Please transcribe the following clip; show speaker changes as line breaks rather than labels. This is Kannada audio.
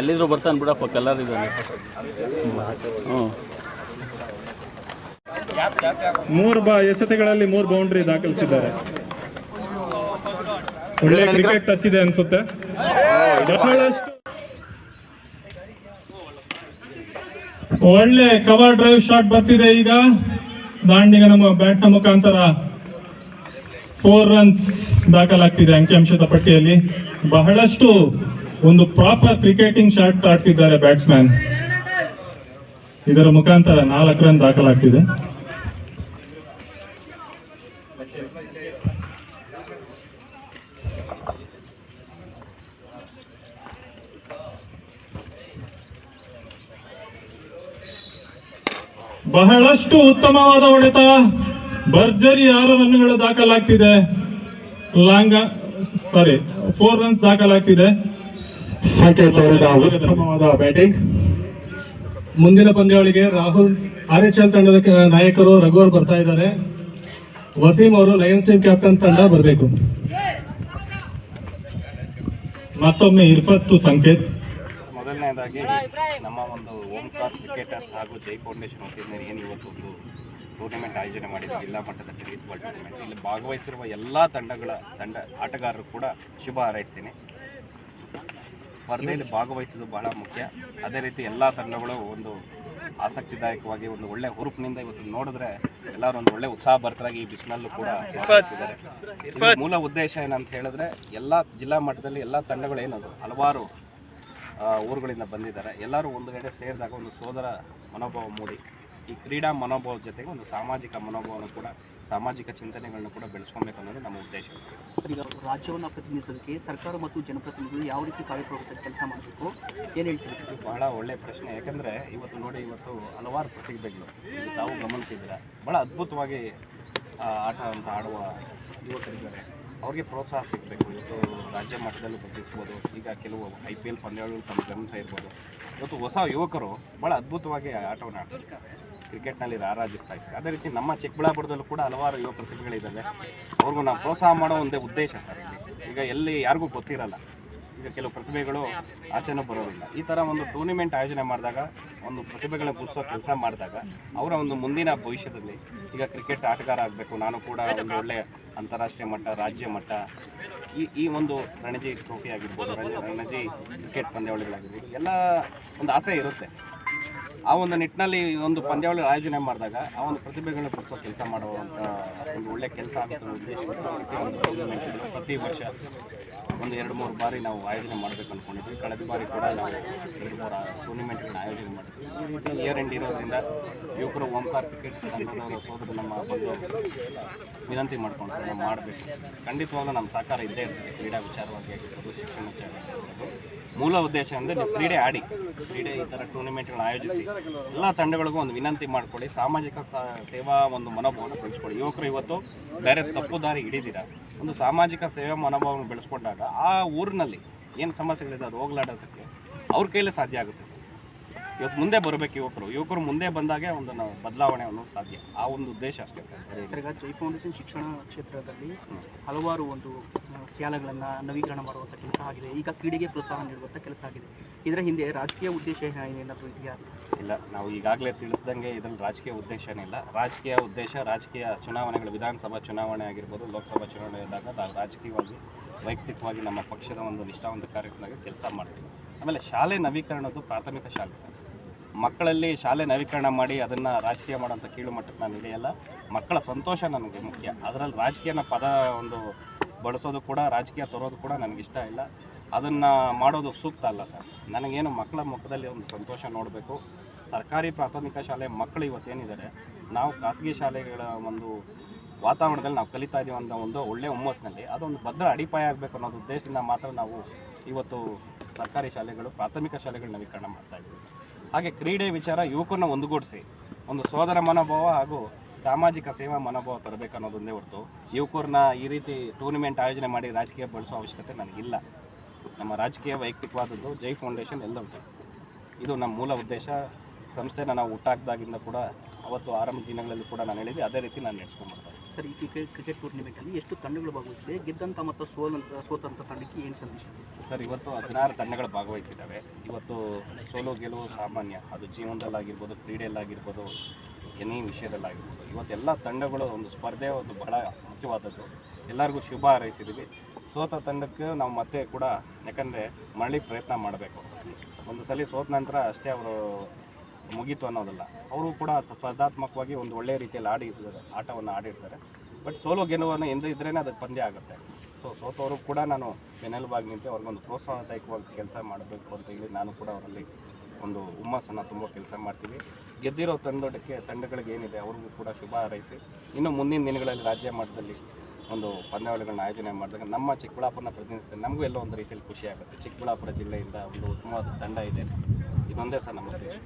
ಎಲ್ಲಿದ್ರು ಬರ್ತಾನೆ ಬಿಡಪ್ಪ ಕಲರ್ ಇದ್ದಾನೆ.
ಮೂರು ಬಾ, ಎಸೆತಗಳಲ್ಲಿ ಮೂರು ಬೌಂಡ್ರಿ ದಾಖಲಿಸಿದ್ದಾರೆ. ಒಳ್ಳೆ ಕ್ರಿಕೆಟ್ ಟಚ್ ಇದೆ ಅನ್ಸುತ್ತೆ. ಒಳ್ಳೆ ಕವರ್ ಡ್ರೈವ್ ಶಾಟ್ ಬರ್ತಿದೆ ಈಗ. ದಾಂಡಿಗ ನಮ್ಮ ಬ್ಯಾಟ್ನ ಮುಖಾಂತರ ಫೋರ್ ರನ್ಸ್ ದಾಖಲಾಗ್ತಿದೆ ಅಂಕಿಅಂಶದ ಪಟ್ಟಿಯಲ್ಲಿ. ಬಹಳಷ್ಟು ಒಂದು ಪ್ರಾಪರ್ ಕ್ರಿಕೆಟಿಂಗ್ ಶಾಟ್ ಆಡ್ತಿದ್ದಾರೆ ಬ್ಯಾಟ್ಸ್ಮನ್ ಇದರ ಮುಖಾಂತರ ನಾಲ್ಕು ರನ್ ದಾಖಲಾಗ್ತಿದೆ. ಬಹಳಷ್ಟು ಉತ್ತಮವಾದ ಹೊಡೆತ. ಭರ್ಜರಿ ಆರು ರನ್ಗಳು ದಾಖಲಾಗ್ತಿದೆ. ಲಾಂಗ ಸಾರಿ ಫೋರ್ ರನ್ಸ್ ದಾಖಲಾಗ್ತಿದೆ.
ಸಂಕೇತ್ ಅವರಿಂದ ಉತ್ತಮವಾದ ಬ್ಯಾಟಿಂಗ್ ಮುಂದಿನ ಪಂದ್ಯಾವಳಿಗೆ ರಾಹುಲ್ ಆರ್ ಎಚ್ ಎಲ್ ತಂಡದ ನಾಯಕರು ರಘುವರ್ ಬರ್ತಾ ಇದ್ದಾರೆ. ವಸೀಂ ಅವರು ಲಯನ್ಸ್ ಟೀಮ್ ಕ್ಯಾಪ್ಟನ್ ತಂಡ ಬರಬೇಕು.
ಮತ್ತೊಮ್ಮೆ ಇರ್ಫತ್ತು ಸಂಕೇತ್.
ಮೊದಲನೇದಾಗಿ ನಮ್ಮ ಒಂದು ಓಂಕಾರ್ ಕ್ರಿಕೆಟರ್ಸ್ ಹಾಗೂ ಜೈ ಫೌಂಡೇಶನ್ ವತಿಯಿಂದ ಏನು ಇವತ್ತು ಒಂದು ಟೂರ್ನಮೆಂಟ್ ಆಯೋಜನೆ ಮಾಡಿದೆ ಜಿಲ್ಲಾ ಮಟ್ಟದ ಟೆನ್ನಿಸ್ ಬಾಲ್ ಟೂರ್ನಮೆಂಟ್ ಇಲ್ಲಿ ಭಾಗವಹಿಸಿರುವ ಎಲ್ಲ ತಂಡಗಳ ತಂಡ ಆಟಗಾರರು ಕೂಡ ಶುಭ ಹಾರೈಸ್ತೀನಿ. ಸ್ಪರ್ಧೆಯಲ್ಲಿ ಭಾಗವಹಿಸೋದು ಬಹಳ ಮುಖ್ಯ. ಅದೇ ರೀತಿ ಎಲ್ಲ ತಂಡಗಳು ಒಂದು ಆಸಕ್ತಿದಾಯಕವಾಗಿ ಒಂದು ಒಳ್ಳೆ ಹುರುಪಿನಿಂದ ಇವತ್ತು ನೋಡಿದ್ರೆ ಎಲ್ಲರೂ ಒಂದು ಒಳ್ಳೆ ಉತ್ಸಾಹ ಬರ್ತಾರಾಗಿ ಈ ಬಿಸಿನಲ್ಲೂ ಕೂಡ ಭಾಗವಹಿಸಿದ್ದಾರೆ ಮೂಲ ಉದ್ದೇಶ ಏನಂತ ಹೇಳಿದ್ರೆ ಎಲ್ಲ ಜಿಲ್ಲಾ ಮಟ್ಟದಲ್ಲಿ ಎಲ್ಲ ತಂಡಗಳು ಏನದು ಹಲವಾರು ಊರುಗಳಿಂದ ಬಂದಿದ್ದಾರೆ. ಎಲ್ಲರೂ ಒಂದು ಕಡೆ ಸೇರಿದಾಗ ಒಂದು ಸೋದರ ಮನೋಭಾವ ಮೂಡಿ. ಈ ಕ್ರೀಡಾ ಮನೋಭಾವದ ಜೊತೆಗೆ ಒಂದು ಸಾಮಾಜಿಕ ಮನೋಭಾವನ ಕೂಡ ಸಾಮಾಜಿಕ ಚಿಂತನೆಗಳನ್ನ ಕೂಡ ಬೆಳೆಸ್ಕೊಬೇಕು ಅನ್ನೋದು ನಮ್ಮ ಉದ್ದೇಶ. ಸರ್.
ಈಗ ರಾಜ್ಯವನ್ನು ಪ್ರತಿನಿಧಿಸೋದಕ್ಕೆ ಸರ್ಕಾರ ಮತ್ತು ಜನಪ್ರತಿನಿಧಿಗಳು ಯಾವ ರೀತಿ ಕಾರ್ಯಪ್ರವೃತ್ತ ಕೆಲಸ ಮಾಡಬೇಕು? ಏನು ಹೇಳ್ತೀವಿ
ಬಹಳ ಒಳ್ಳೆಯ ಪ್ರಶ್ನೆ. ಯಾಕಂದರೆ ಇವತ್ತು ನೋಡಿ ಇವತ್ತು ಹಲವಾರು ಪ್ರತಿಭೆಗಳು ತಾವು ಗಮನಿಸಿದ್ರೆ ಭಾಳ ಅದ್ಭುತವಾಗಿ ಆಟ ಅಂತ ಆಡುವ ಯುವಕರಿದ್ದಾರೆ. ಅವ್ರಿಗೆ ಪ್ರೋತ್ಸಾಹ ಸಿಗಬೇಕು. ಇವತ್ತು ರಾಜ್ಯ ಮಟ್ಟದಲ್ಲಿ ಬದಲಿಸ್ಬೋದು ಈಗ ಕೆಲವು ಐ ಪಿ ಎಲ್ ಪಂದ್ಯಗಳು ತಮ್ಮ ಗಮನಿಸ ಇರ್ಬೋದು ಇವತ್ತು ಹೊಸ ಯುವಕರು ಭಾಳ ಅದ್ಭುತವಾಗಿ ಆಟವನ್ನು ಆಡ್ತಾರೆ ಕ್ರಿಕೆಟ್ನಲ್ಲಿ ರಾರಾಜಿಸ್ತಾ ಇದ್ದಾರೆ. ಅದೇ ರೀತಿ ನಮ್ಮ ಚಿಕ್ಕಬಳ್ಳಾಪುರದಲ್ಲೂ ಕೂಡ ಹಲವಾರು ಯುವ ಪ್ರತಿಭೆಗಳಿದ್ದಾವೆ. ಅವ್ರಿಗೂ ನಾವು ಪ್ರೋತ್ಸಾಹ ಮಾಡೋ ಒಂದೇ ಉದ್ದೇಶ ಸರ್ ಈಗ ಎಲ್ಲಿ ಯಾರಿಗೂ ಗೊತ್ತಿರಲ್ಲ. ಈಗ ಕೆಲವು ಪ್ರತಿಭೆಗಳು ಆಚೆನೂ ಬರೋದಿಲ್ಲ. ಈ ಥರ ಒಂದು ಟೂರ್ನಿಮೆಂಟ್ ಆಯೋಜನೆ ಮಾಡಿದಾಗ, ಒಂದು ಪ್ರತಿಭೆಗಳನ್ನ ಗುರುಸೋ ಕೆಲಸ ಮಾಡಿದಾಗ, ಅವರ ಒಂದು ಮುಂದಿನ ಭವಿಷ್ಯದಲ್ಲಿ ಈಗ ಕ್ರಿಕೆಟ್ ಆಟಗಾರ ಆಗಬೇಕು. ನಾನು ಕೂಡ ಒಂದು ಒಳ್ಳೆ ಅಂತಾರಾಷ್ಟ್ರೀಯ ಮಟ್ಟ, ರಾಜ್ಯ ಮಟ್ಟ, ಈ ಈ ಒಂದು ರಣಜಿ ಟ್ರೋಫಿ ಆಗಿರ್ಬೋದು, ರಣಜಿ ಕ್ರಿಕೆಟ್ ಪಂದ್ಯಾವಳಿಗಳಾಗಿರ್ಬೋದು ಎಲ್ಲ ಒಂದು ಆಸೆ ಇರುತ್ತೆ. ಆ ಒಂದು ನಿಟ್ಟಿನಲ್ಲಿ ಒಂದು ಪಂದ್ಯಾವಳಿ ಆಯೋಜನೆ ಮಾಡಿದಾಗ ಆ ಒಂದು ಪ್ರತಿಭೆಗಳನ್ನ ಪಡಿಸೋ ಕೆಲಸ ಮಾಡುವಂತ ಒಂದು ಒಳ್ಳೆ ಕೆಲಸ ಆಗುತ್ತೆ ಉದ್ದೇಶ ಪ್ರತಿ ವರ್ಷ ಒಂದು ಎರಡು ಮೂರು ಬಾರಿ ನಾವು ಆಯೋಜನೆ ಮಾಡಬೇಕು ಅಂದ್ಕೊಂಡಿದ್ವಿ ಕಳೆದ ಬಾರಿ ಕೂಡ ನಾವು ಎರಡು ಮೂರು ಟೂರ್ನಿಮೆಂಟ್ಗಳನ್ನ ಆಯೋಜನೆ ಮಾಡಿದ್ವಿ. ಇಯರ್ ಎಂಡ್ ಇರೋದ್ರಿಂದ ಯುವಕರು ಓಂಕಾರ್ ಕ್ರಿಕೆಟ್ ಸಂಘದವರ ಸೋದರ ನಮ್ಮ ಬಂದು ವಿನಂತಿ ಮಾಡ್ಕೊಂಡು ನಾವು ಮಾಡಬೇಕು. ಖಂಡಿತವಾಗ್ಲೂ ನಮ್ಮ ಸಹಕಾರ ಇದ್ದೇ ಇರ್ತದೆ. ಕ್ರೀಡಾ ವಿಚಾರವಾಗಿ ಆಗಿರ್ಬೋದು, ಶಿಕ್ಷಣ ವಿಚಾರ ಆಗಿರ್ಬೋದು. ಮೂಲ ಉದ್ದೇಶ ಅಂದರೆ ನೀವು ಕ್ರೀಡೆ ಆಡಿ, ಕ್ರೀಡೆ ಈ ಥರ ಟೂರ್ನಿಮೆಂಟ್ಗಳನ್ನ ಆಯೋಜಿಸಿ, ಎಲ್ಲ ತಂಡಗಳಿಗೂ ಒಂದು ವಿನಂತಿ ಮಾಡ್ಕೊಳ್ಳಿ, ಸಾಮಾಜಿಕ ಸೇವಾ ಒಂದು ಮನೋಭಾವನ ಬೆಳೆಸ್ಕೊಳ್ಳಿ. ಯುವಕರು ಇವತ್ತು ಬೇರೆ ತಪ್ಪು ದಾರಿ ಹಿಡಿದಿರ. ಒಂದು ಸಾಮಾಜಿಕ ಸೇವಾ ಮನೋಭಾವನ ಬೆಳೆಸ್ಕೊಂಡಾಗ ಆ ಊರಿನಲ್ಲಿ ಏನು ಸಮಸ್ಯೆಗಳಿದೆ, ಅದು ಹೋಗ್ಲಾಡೋದಕ್ಕೆ ಅವ್ರ ಕೈಲೇ ಸಾಧ್ಯ ಆಗುತ್ತೆ ಸರ್? ಇವತ್ತು ಮುಂದೆ ಬರಬೇಕು ಯುವಕರು. ಯುವಕರು ಮುಂದೆ ಬಂದಾಗೆ ಒಂದು ನಾವು ಬದಲಾವಣೆ ಅನ್ನೋದು ಸಾಧ್ಯ. ಆ ಒಂದು ಉದ್ದೇಶ ಅಷ್ಟೇ ಸರ್.
ಈಗ ಜೈ ಫೌಂಡೇಶನ್ ಶಿಕ್ಷಣ ಕ್ಷೇತ್ರದಲ್ಲಿ ಹಲವಾರು ಒಂದು ಸ್ಯಾಲಗಳನ್ನು ಶಾಲೆಗಳನ್ನು ನವೀಕರಣ ಮಾಡುವಂಥ ಕೆಲಸ ಆಗಿದೆ. ಈಗ ಕ್ರೀಡೆಗೆ ಪ್ರೋತ್ಸಾಹ ನೀಡುವಂಥ ಕೆಲಸ ಆಗಿದೆ. ಇದರ ಹಿಂದೆ ರಾಜಕೀಯ ಉದ್ದೇಶ ಏನೇನಾದರೂ ಇದೆಯಾ?
ಇಲ್ಲ ನಾವು ಈಗಾಗಲೇ ತಿಳಿಸ್ದಂಗೆ ಇದರಲ್ಲಿ ರಾಜಕೀಯ ಉದ್ದೇಶ ಏನಿಲ್ಲ. ರಾಜಕೀಯ ಉದ್ದೇಶ ರಾಜಕೀಯ ಚುನಾವಣೆಗಳು ವಿಧಾನಸಭಾ ಚುನಾವಣೆ ಆಗಿರ್ಬೋದು ಲೋಕಸಭಾ ಚುನಾವಣೆ ಇದ್ದಾಗ ನಾವು ರಾಜಕೀಯವಾಗಿ ವೈಯಕ್ತಿಕವಾಗಿ ನಮ್ಮ ಪಕ್ಷದ ಒಂದು ನಿಷ್ಠಾವಂತ ಕಾರ್ಯಕ್ರಮಕ್ಕೆ ಕೆಲಸ ಮಾಡ್ತೀವಿ. ಆಮೇಲೆ ಶಾಲೆ ನವೀಕರಣದ್ದು ಪ್ರಾಥಮಿಕ ಶಾಲೆ ಸರ್. ಮಕ್ಕಳಲ್ಲಿ ಶಾಲೆ ನವೀಕರಣ ಮಾಡಿ ಅದನ್ನು ರಾಜಕೀಯ ಮಾಡೋಂಥ ಕೀಳು ಮಟ್ಟಕ್ಕೆ ನಾನು ಹಿಡಿಯಲ್ಲ ಮಕ್ಕಳ ಸಂತೋಷ ನನಗೆ ಮುಖ್ಯ. ಅದರಲ್ಲಿ ರಾಜಕೀಯನ ಪದ ಒಂದು ಬಳಸೋದು ಕೂಡ, ರಾಜಕೀಯ ತರೋದು ಕೂಡ ನನಗೆ ಇಷ್ಟ ಇಲ್ಲ. ಅದನ್ನು ಮಾಡೋದು ಸೂಕ್ತ ಅಲ್ಲ ಸರ್. ನನಗೇನು ಮಕ್ಕಳ ಮುಖದಲ್ಲಿ ಒಂದು ಸಂತೋಷ ನೋಡಬೇಕು. ಸರ್ಕಾರಿ ಪ್ರಾಥಮಿಕ ಶಾಲೆ ಮಕ್ಕಳು ಇವತ್ತೇನಿದ್ದಾರೆ, ನಾವು ಖಾಸಗಿ ಶಾಲೆಗಳ ಒಂದು ವಾತಾವರಣದಲ್ಲಿ ನಾವು ಕಲಿತಾ ಇದ್ದೀವಿ ಅನ್ನೋ ಒಂದು ಒಳ್ಳೆಯ ಹುಮ್ಮಸ್ನಲ್ಲಿ ಅದೊಂದು ಭದ್ರ ಅಡಿಪಾಯ ಆಗಬೇಕು ಅನ್ನೋದು ಉದ್ದೇಶದಿಂದ ಮಾತ್ರ ನಾವು ಇವತ್ತು ಸರ್ಕಾರಿ ಶಾಲೆಗಳು, ಪ್ರಾಥಮಿಕ ಶಾಲೆಗಳು ನವೀಕರಣ ಮಾಡ್ತಾ ಇದ್ದೀವಿ. ಹಾಗೆ ಕ್ರೀಡೆ ವಿಚಾರ ಯುವಕರನ್ನ ಒಂದುಗೂಡಿಸಿ. ಒಂದು ಸೋದರ ಮನೋಭಾವ ಹಾಗೂ ಸಾಮಾಜಿಕ ಸೇವಾ ಮನೋಭಾವ ತರಬೇಕು ಅನ್ನೋದೊಂದೇ ಹೊರತು ಯುವಕರನ್ನ ಈ ರೀತಿ ಟೂರ್ನಿಮೆಂಟ್ ಆಯೋಜನೆ ಮಾಡಿ ರಾಜಕೀಯ ಬಳಸೋ ಅವಶ್ಯಕತೆ ನನಗಿಲ್ಲ. ನಮ್ಮ ರಾಜಕೀಯ ವೈಯಕ್ತಿಕವಾದದ್ದು ಜೈ ಫೌಂಡೇಶನ್ ಎಲ್ಲರದ್ದು ಇದು ನಮ್ಮ ಮೂಲ ಉದ್ದೇಶ. ಸಂಸ್ಥೆನ ನಾವು ಹುಟ್ಟಾಕ್ದಾಗಿಂದ ಕೂಡ ಅವತ್ತು ಆರಂಭ ದಿನಗಳಲ್ಲಿ ಕೂಡ ನಾನು ಹೇಳಿದ್ದೆ, ಅದೇ ರೀತಿ ನಾನು ನಡೆಸ್ಕೊಂಡ್ಬರ್ತಾ ಇದ್ದೀನಿ.
ಸರ್, ಈ ಕ್ರಿಕೆಟ್ ಟೂರ್ನಿಮೆಂಟಲ್ಲಿ ಎಷ್ಟು ತಂಡಗಳು ಭಾಗವಹಿಸಿದೆ? ಗೆದ್ದಂಥ ಮತ್ತು ಸೋಲಂತ ಸೋತಂಥ ತಂಡಕ್ಕೆ ಏನು ಸಂದೇಶ?
ಸರ್, ಇವತ್ತು ಹದಿನಾರು ತಂಡಗಳು ಭಾಗವಹಿಸಿದ್ದಾವೆ. ಇವತ್ತು ಸೋಲೋ ಗೆಲುವು ಸಾಮಾನ್ಯ, ಅದು ಜೀವನದಲ್ಲಾಗಿರ್ಬೋದು, ಕ್ರೀಡೆಯಲ್ಲಾಗಿರ್ಬೋದು ಎನಿ ವಿಷಯದಲ್ಲಾಗಿರ್ಬೋದು ಇವತ್ತೆಲ್ಲ ತಂಡಗಳು ಒಂದು ಸ್ಪರ್ಧೆ, ಒಂದು ಬಹಳ ಮುಖ್ಯವಾದದ್ದು. ಎಲ್ಲರಿಗೂ ಶುಭ ಹಾರೈಸಿದ್ದೀವಿ. ಸೋತ ತಂಡಕ್ಕೆ ನಾವು ಮತ್ತೆ ಕೂಡ ಯಾಕಂದರೆ ಮರಳಿ ಪ್ರಯತ್ನ ಮಾಡಬೇಕು. ಒಂದು ಸಲ ಸೋತ ನಂತರ ಅಷ್ಟೇ ಅವರು ಮುಗೀತು ಅನ್ನೋದಲ್ಲ. ಅವರು ಕೂಡ ಸ್ಪರ್ಧಾತ್ಮಕವಾಗಿ ಒಂದು ಒಳ್ಳೆಯ ರೀತಿಯಲ್ಲಿ ಆಡಿರ್ತಾರೆ ಆಟವನ್ನು ಆಡಿರ್ತಾರೆ. ಬಟ್ ಸೋಲೋ ಗೆಲುವನ್ನು ಹಿಂದೆ ಇದ್ರೇ ಅದಕ್ಕೆ ಪಂದ್ಯ ಆಗುತ್ತೆ. ಸೊ ಸೋತವರು ಕೂಡ ನಾನು ಬೆನ್ನೆಲುಬಾಗಿ ನಿಂತು ಅವ್ರಿಗೊಂದು ಪ್ರೋತ್ಸಾಹದಾಯಕವಾಗಿ ಕೆಲಸ ಮಾಡಬೇಕು ಅಂತ ಹೇಳಿ ನಾನು ಕೂಡ ಅವರಲ್ಲಿ ಒಂದು ಹುಮ್ಮಸ್ಸನ್ನು ತುಂಬ ಕೆಲಸ ಮಾಡ್ತೀವಿ. ಗೆದ್ದಿರೋ ತಂಡಕ್ಕೆ, ತಂಡಗಳಿಗೆ ಏನಿದೆ ಅವ್ರಿಗೂ ಕೂಡ ಶುಭ ಹಾರೈಸಿ, ಇನ್ನು ಮುಂದಿನ ದಿನಗಳಲ್ಲಿ ರಾಜ್ಯ ಮಟ್ಟದಲ್ಲಿ ಒಂದು ಪಂದ್ಯಾವಳಿಗಳನ್ನ ಆಯೋಜನೆ ಮಾಡಿದಾಗ ನಮ್ಮ ಚಿಕ್ಕಬಳ್ಳಾಪುರನ ಪ್ರತಿನಿಧಿಸಿ ನಮಗೂ ಎಲ್ಲೋ ಒಂದು ರೀತಿಯಲ್ಲಿ ಖುಷಿ ಆಗುತ್ತೆ. ಚಿಕ್ಕಬಳ್ಳಾಪುರ ಜಿಲ್ಲೆಯಿಂದ ಒಂದು ಉತ್ತಮವಾದ ತಂಡ ಇದೆ. ಇದೊಂದೇ ಸಹ ನಮ್ಮ ಉದ್ದೇಶ.